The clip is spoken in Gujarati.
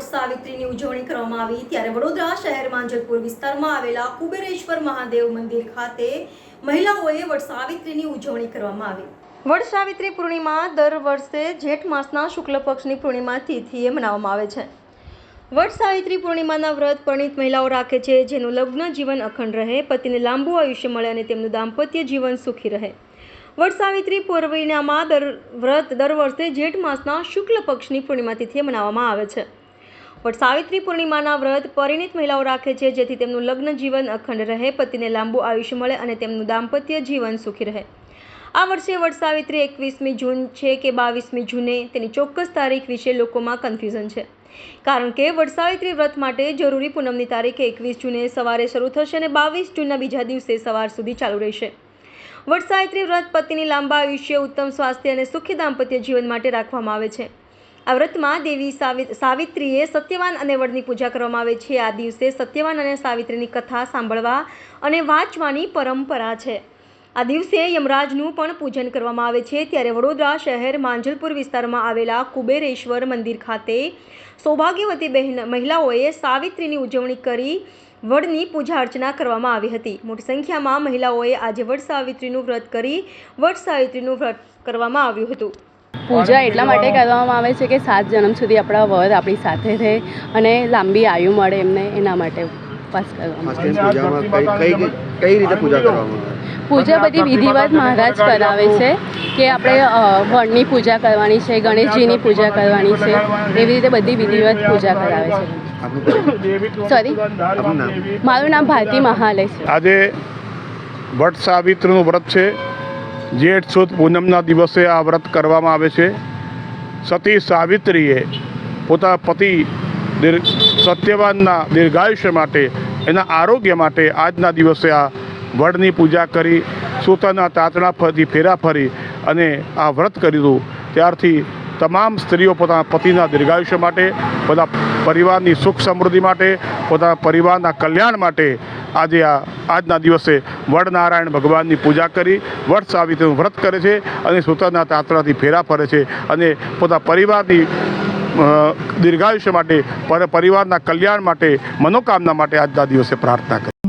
આવી ત્યારે વડોદરા શહેરમાં જતપુર વિસ્તારમાં આવેલા કુબેરેશ્વર મહાદેવ મંદિર ખાતે મહિલાઓએ વટસાવિત્રીની ઉજવણી કરવામાં આવી. વટસાવિત્રી પૂર્ણિમા દર વર્ષે જેઠ માસના શુક્લ પક્ષની પૂર્ણિમા તિથિએ મનાવવામાં આવે છે. વટ સાવિત્રી પૂર્ણિમાના વ્રત પરણિત મહિલાઓ રાખે છે, જેનું લગ્ન જીવન અખંડ રહે, પતિને લાંબુ આયુષ્ય મળે અને તેમનું દાંપત્ય જીવન સુખી રહે. વટ સાવિત્રી પૂર્ણિમામાં દર વ્રત દર વર્ષે જેઠ માસના શુક્લ પક્ષની પૂર્ણિમા તિથિએ મનાવવામાં આવે છે. વટ સાવિત્રી પૂર્ણિમાના વ્રત પરિણીત મહિલાઓ રાખે છે, જેથી તેમનું લગ્ન જીવન અખંડ રહે, પતિને લાંબુ આયુષ્ય મળે અને તેમનું દાંપત્ય જીવન સુખી રહે. આ વર્ષે વટ સાવિત્રી એકવીસમી જૂન છે કે બાવીસમી જૂને તેની ચોક્કસ તારીખ વિશે લોકોમાં કન્ફ્યુઝન છે. કારણ કે વડસાવિત્રી વ્રત માટે જરૂરી પૂનમની તારીખ એકવીસ જૂને સવારે શરૂ થશે અને બાવીસ જૂનના બીજા દિવસે સવાર સુધી ચાલુ રહેશે. વડસાવિત્રી વ્રત પતિની લાંબા આયુષ્ય, ઉત્તમ સ્વાસ્થ્ય અને સુખી દાંપત્ય જીવન માટે રાખવામાં આવે છે. આ વ્રતમાં દેવી સાવિત્રીએ સત્યવાન અને વડની પૂજા કરવામાં આવે છે. આ દિવસે સત્યવાન અને સાવિત્રીની કથા સાંભળવા અને વાંચવાની પરંપરા છે. આ દિવસે યમરાજનું પણ પૂજન કરવામાં આવે છે. ત્યારે વડોદરા શહેર માંજલપુર વિસ્તારમાં આવેલા કુબેરેશ્વર મંદિર ખાતે સૌભાગ્યવતી બહેન, મહિલાઓએ સાવિત્રીની ઉજવણી કરી વડની પૂજા અર્ચના કરવામાં આવી હતી. મોટી સંખ્યામાં મહિલાઓએ આજે વડ સાવિત્રીનું વ્રત કરી વડ સાવિત્રીનું વ્રત કરવામાં આવ્યું હતું. પૂજા એટલા માટે કરવામાં આવે છે કે સાત જન્મ સુધી આપણા વર આપણી સાથે રહે અને લાંબી આયુ મળે એમને એના માટે ઉપવાસ કરવામાં કઈ કઈ કઈ રીતે પૂજા કરવામાં આવે? પૂજા બધી વિધિવત મહારાજ કરાવે છે કે આપણે વણની પૂજા કરવાની છે ગણેશજીની પૂજા કરવાની છે એવી રીતે બધી વિધિવત પૂજા કરાવે છે. સોરી મારું નામ ભારતી મહાલે છે. આજે વટ સાવિત્રીનું વ્રત છે. જેઠ સુદ પૂનમના દિવસે આ વ્રત કરવામાં આવે છે. સતી સાવિત્રીએ પતિ દીર્ઘ સત્યવાનના દીર્ઘાયુષ્ય માટે એના આરોગ્ય માટે આજના દિવસે આ વડની પૂજા કરી સૂતરના તાતણા ફરી, ફેરા ફરી અને આ વ્રત કર્યું. ત્યારથી તમામ સ્ત્રીઓ પોતાના પતિના દીર્ઘાયુષ્ય માટે, પોતાના પરિવારની સુખ સમૃદ્ધિ માટે, પોતાના પરિવારના કલ્યાણ માટે આજે આ આજના દિવસે વડનારાયણ ભગવાનની પૂજા કરી વડ સાવિત્રીનું વ્રત કરે છે અને સૂતરના તાતરાથી ફેરા ફરે છે અને પોતા પરિવારની દીર્ઘાયુષ્ય માટે, પર, પરિવારના કલ્યાણ માટે, મનોકામના માટે આજના દિવસે પ્રાર્થના કરી